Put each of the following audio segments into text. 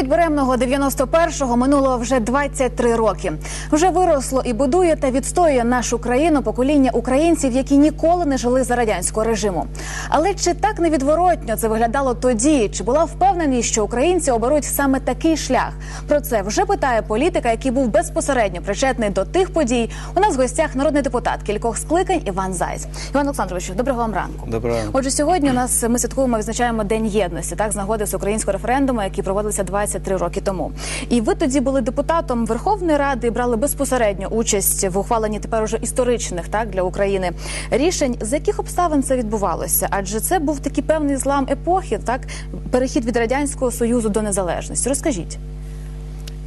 Від беремного 91-го минуло вже 23 роки. Вже виросло і будує та відстоює нашу країну покоління українців, які ніколи не жили за радянського режиму. Але чи так невідворотньо це виглядало тоді? Чи була впевненість, що українці оберуть саме такий шлях? Про це вже питає політика, який був безпосередньо причетний до тих подій. У нас в гостях народний депутат кількох скликань Іван Зайць. Іван Олександрович, доброго вам ранку. Доброго ранку. Отже, сьогодні у нас ми святкуємо, відзначаємо День єдності, так з нагоди з українського референдуму, який проводився 23 роки тому. І ви тоді були депутатом Верховної Ради, і брали безпосередньо участь в ухваленні тепер уже історичних так для України рішень. З яких обставин це відбувалося? Адже це був такий певний злам епохи, так перехід від радянського союзу до незалежності. Розкажіть.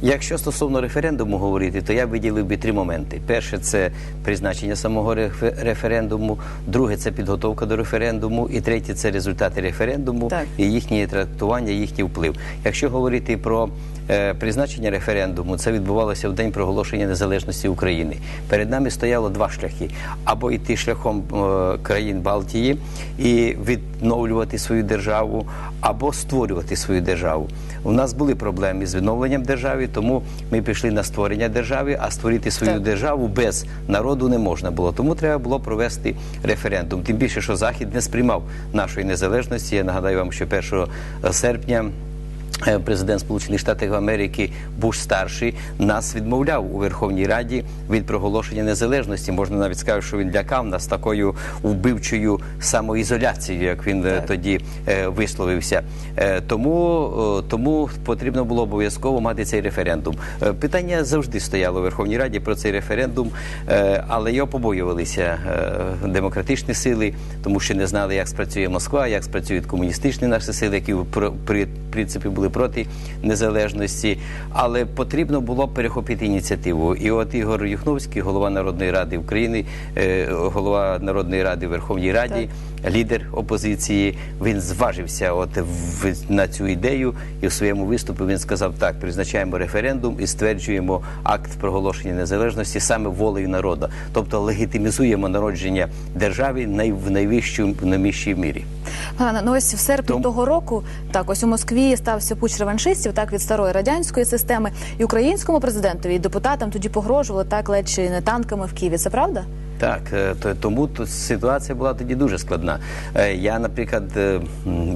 Якщо стосовно референдуму говорити, то я виділив би три моменти: перше це призначення самого рефе- референдуму, друге це підготовка до референдуму, і третє це результати референдуму Так. і їхнє трактування, їхній вплив. Якщо говорити про призначення референдуму, це відбувалося в день проголошення незалежності України. Перед нами стояло два шляхи: або йти шляхом е, країн Балтії і відновлювати свою державу, або створювати свою державу. У нас були проблеми з відновленням держави, тому ми пішли на створення держави, а створити свою Так. державу без народу не можна було. Тому треба було провести референдум. Тим більше, що Захід не сприймав нашої незалежності. Я нагадаю вам, що 1 серпня. Е, Президент Сполучених Штатів Америки Буш старший нас відмовляв у Верховній Раді від проголошення незалежності. Можна навіть сказати, що він лякав нас такою вбивчою самоізоляцією, як він е, Так. тоді е, висловився. Е, тому, е, тому потрібно було обов'язково мати цей референдум. Е, питання завжди стояло у Верховній Раді про цей референдум, е, але його побоювалися е, демократичні сили, тому що не знали, як спрацює Москва, як спрацюють комуністичні наші сили, які в при принципі були проти незалежності. Але потрібно було перехопити ініціативу. І от Ігор Юхновський, голова Народної ради України, е, голова Народної ради Верховній Раді лідер опозиції, він зважився от в, на цю ідею, і в своєму виступі він сказав: так, призначаємо референдум і стверджуємо акт проголошення незалежності саме волею народу, тобто легітимізуємо народження держави най, в найвищому в найвищій мірі. Пане, ну ось в серпні Тому- того року так ось у Москві стався пуч реваншистів, так від старої радянської системи, і українському президентові і депутатам тоді погрожували так ледь чи не танками в Києві. Це правда? Так, е, то тому ситуація була тоді дуже складна. Е, Я, наприклад, е,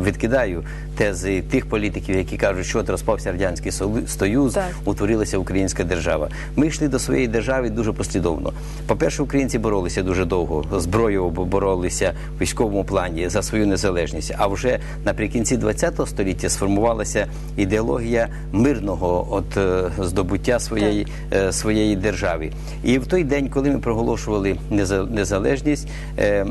відкидаю тези тих політиків, які кажуть, що от розпався радянський Союз, Так. утворилася українська держава. Ми йшли до своєї держави дуже послідовно. По-перше, українці боролися дуже довго, зброєю боролися в військовому плані за свою незалежність. А вже наприкінці ХХ століття сформувалася ідеологія мирного от здобуття своєї, своєї держави. І в той день, коли ми проголошували незалежність, е,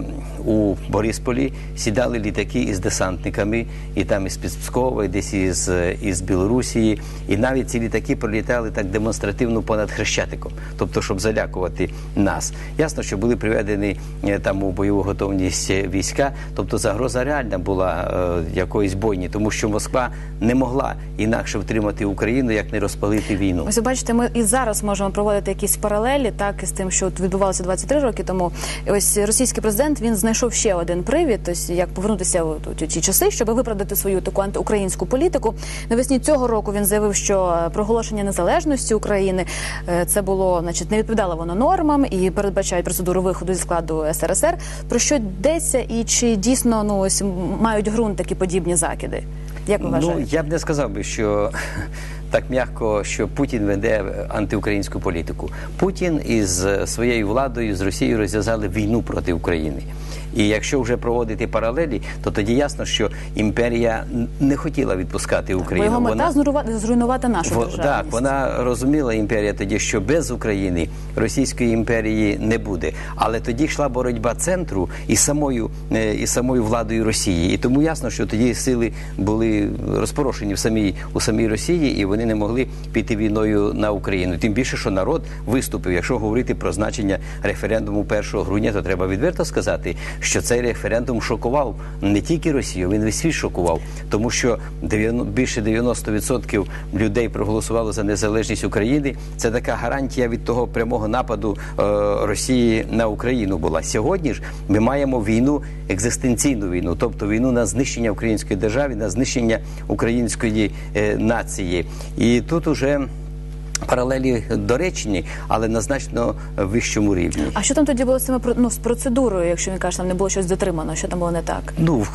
у Борисполі сідали літаки із десантниками, і там із Пскова, і десь із, із Білорусії. І навіть ці літаки пролітали так демонстративно понад Хрещатиком, тобто, щоб залякувати нас. Ясно, що були приведені е, там у бойову готовність війська, тобто загроза реальна була е, якоїсь бойні, тому що Москва не могла інакше втримати Україну, як не розпалити війну. Ось бачите, ми і зараз можемо проводити якісь паралелі, так із тим, що відбувалося 23 роки тому. І ось російський президент він знайшов ще один привід, ось як повернутися у ті часи, щоб виправдати свою таку антиукраїнську політику. Навесні цього року він заявив, що е, проголошення незалежності України е, це було, значить, не відповідало воно нормам і передбачають процедуру виходу зі складу СРСР. Про що йдеться і чи дійсно ну ось мають ґрунт такі подібні закиди? Як ви Ну я б не сказав би, що так м'яко, що Путін веде антиукраїнську політику. Путін із своєю владою з Росією розв'язали війну проти України. І якщо вже проводити паралелі, то тоді ясно, що імперія не хотіла відпускати Бо Україну. його мета зруйнувати, зруйнувати нашу Во- державність. Так, вона розуміла імперія тоді, що без України Російської імперії не буде. Але тоді йшла боротьба центру і самою е, і самою владою Росії. І тому ясно, що тоді сили були розпорошені в самій у самій Росії, і вони не могли піти війною на Україну. Тим більше, що народ виступив. Якщо говорити про значення референдуму 1 грудня, то треба відверто сказати, що цей референдум шокував не тільки Росію, він весь світ шокував, тому що 90 більше 90% людей проголосувало за незалежність України. Це така гарантія від того прямого нападу е, Росії на Україну була. Сьогодні ж ми маємо війну, екзистенційну війну, тобто війну на знищення української держави, на знищення української е, нації. І тут уже паралелі доречні, але на значно вищому рівні. А що там тоді було з цими ну, з процедурою, якщо він каже, там не було щось дотримано, що там було не так? Ну,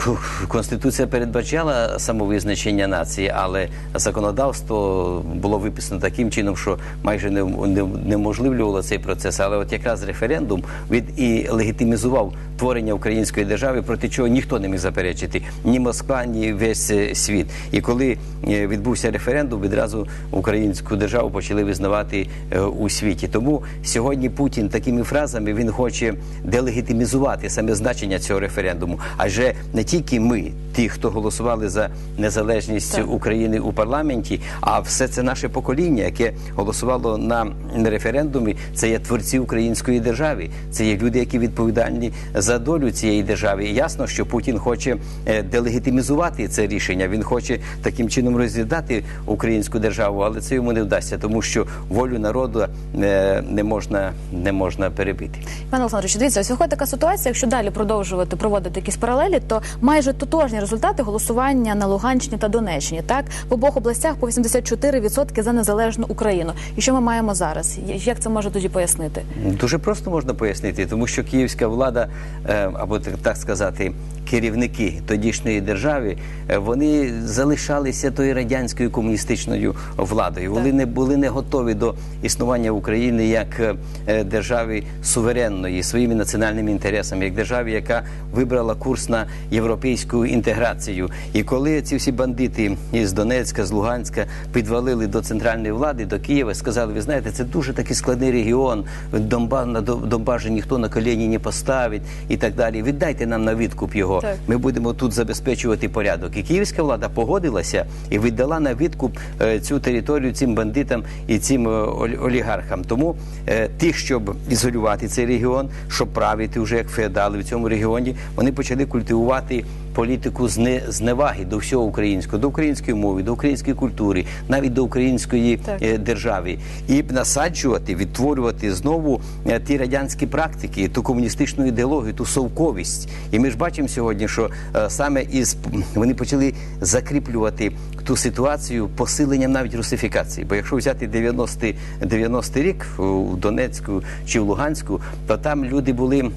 Конституція передбачала самовизначення нації, але законодавство було виписано таким чином, що майже не, не, неможливлювало цей процес. Але от якраз референдум від і легітимізував творення української держави, проти чого ніхто не міг заперечити ні Москва, ні весь е, світ. І коли е, відбувся референдум, відразу українську державу почали визнавати е, у світі. Тому сьогодні Путін такими фразами він хоче делегітимізувати саме значення цього референдуму. Адже не тільки ми, ті, хто голосували за незалежність Так. України у парламенті, а все це наше покоління, яке голосувало на референдумі. Це є творці української держави. Це є люди, які відповідальні за долю цієї держави. І ясно, що Путін хоче е, делегітимізувати це рішення. Він хоче таким чином розглядати українську державу, але це йому не вдасться, тому що волю народу е, не можна не можна перебити. Пане Олександрович, дивіться, ось виходить така ситуація, якщо далі продовжувати проводити якісь паралелі, то майже тотожні результати голосування на Луганщині та Донеччині. Так в обох областях по 84% за незалежну Україну. І що ми маємо зараз? Як це може тоді пояснити? Дуже просто можна пояснити, тому що київська влада, е, або так- так сказати, керівники тодішньої держави, е, вони залишалися тою радянською комуністичною владою. Вони не були не готові до існування України як е, держави суверенної своїми національними інтересами, як держави, яка вибрала курс на європейську інтеграцію. І коли ці всі бандити із Донецька, з Луганська підвалили до центральної влади, до Києва, сказали, ви знаєте, це дуже такий складний регіон. Донбас на ніхто на коліні не поставить і так далі. Віддайте нам на відкуп його. Так. Ми будемо тут забезпечувати порядок. І київська влада погодилася і віддала на відкуп е, цю територію цим бандитам і цим е, олігархам. Тому е, ті, щоб ізолювати цей регіон, щоб правити вже як феодали в цьому регіоні, вони почали культивувати політику зне, зневаги до всього українського, до української мови, до української культури, навіть до української Так. е, держави, і насаджувати, відтворювати знову е, ті радянські практики, ту комуністичну ідеологію, ту совковість. І ми ж бачимо сьогодні, що е, саме із вони почали закріплювати ту ситуацію посиленням навіть русифікації. Бо якщо взяти 90 90 рік у Донецьку чи в Луганську, то там люди були.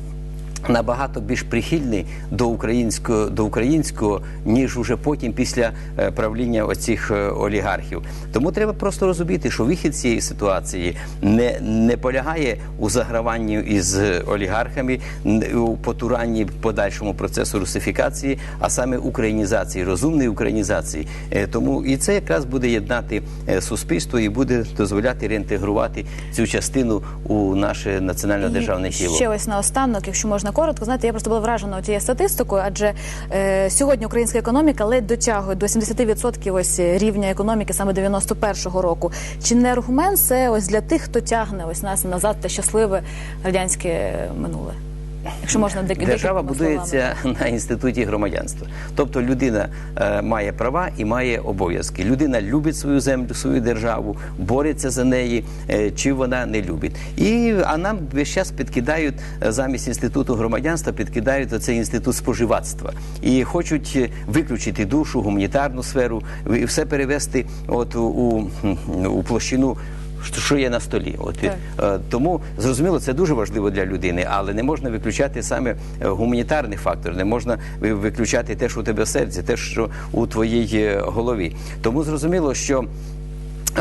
Набагато більш прихильний до українського до українського, ніж уже потім після е, правління оцих е, олігархів. Тому треба просто розуміти, що вихід цієї ситуації не, не полягає у заграванні із олігархами, у потуранні подальшому процесу русифікації, а саме українізації, розумної українізації. Е, Тому і це якраз буде єднати суспільство і буде дозволяти реінтегрувати цю частину у наше національно державне тіло. ще ось наостанок, якщо можна коротко, знаєте, я просто була вражена цією статистикою, адже е, сьогодні українська економіка ледь дотягує до 70% ось рівня економіки саме 91-го року. Чи не аргумент це ось для тих, хто тягне ось нас назад те щасливе радянське минуле? Якщо можна Держава декількома словами. будується на інституті громадянства. Тобто людина е, має права і має обов'язки. Людина любить свою землю, свою державу, бореться за неї, е, чи вона не любить. І а нам весь час підкидають е, замість інституту громадянства, підкидають оцей інститут споживацтва і хочуть е, виключити душу, гуманітарну сферу і все перевести от у, у, у площину. Що- Що є на столі, от Так. Е, Тому зрозуміло, це дуже важливо для людини, але не можна виключати саме е, гуманітарний фактор, не можна виключати те, що у тебе в серці, те, що у твоїй е, голові. Тому зрозуміло, що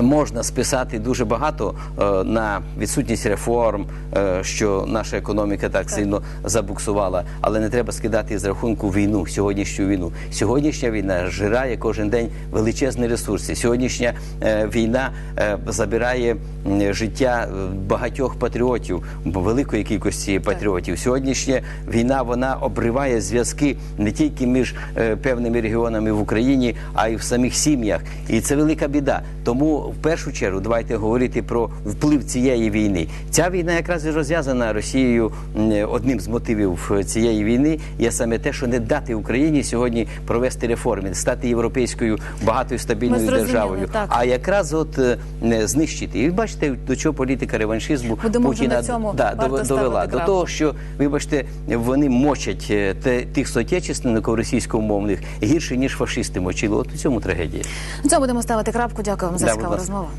Можна списати дуже багато е, на відсутність реформ, е, що наша економіка так, сильно забуксувала, але не треба скидати з рахунку війну, сьогоднішню війну. Сьогоднішня війна жирає кожен день величезні ресурси. Сьогоднішня е, війна е, забирає життя багатьох патріотів, великої кількості патріотів. Сьогоднішня війна вона обриває зв'язки не тільки між е, певними регіонами в Україні, а й в самих сім'ях. І це велика біда. Тому в першу чергу давайте говорити про вплив цієї війни. Ця війна якраз і розв'язана Росією. Одним з мотивів е, цієї війни є саме те, що не дати Україні сьогодні провести реформи, стати європейською багатою стабільною державою. так. А якраз от е, знищити. І бачите, до чого політика реваншизму Будемо Путіна да, довела до того, що вибачте, вони мочать е, те, тих соотечественників російськомовних гірше ніж фашисти мочили. От у цьому трагедія. На цьому будемо ставити крапку. Дякую вам за цікаву ласка. розмову.